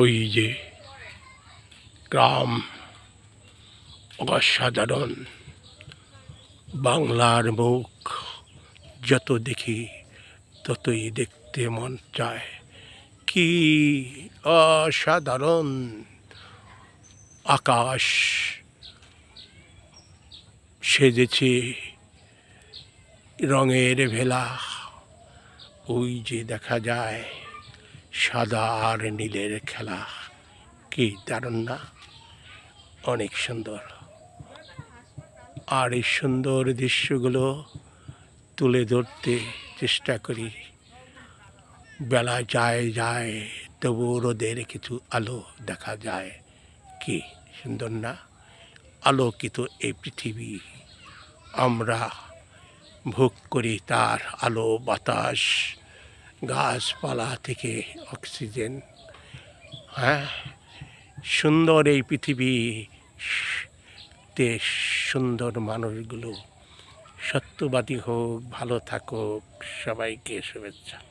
ওই যে গ্রাম অসাধারণ। বাংলার মুখ যত দেখি, ততই দেখতে মন চায়। কি অসাধারণ আকাশ সেজেছে রঙের ভেলা। ওই যে দেখা যায় সাদা আর নীলের খেলা। কি দারুণ না? অনেক সুন্দর। আর এই সুন্দর দৃশ্যগুলো তুলে ধরতে চেষ্টা করি। বেলা যায় যায়, তবু রোদের কিছু আলো দেখা যায়। কি সুন্দর না? আলোকিত এই পৃথিবী। আমরা ভোগ করি তার আলো, বাতাস গাছপালা থেকে অক্সিজেন। হ্যাঁ সুন্দর এই পৃথিবী, দেশ সুন্দর মানুষগুলো। সত্যবাদী হোক, ভালো থাকুক, সবাইকে শুভেচ্ছা।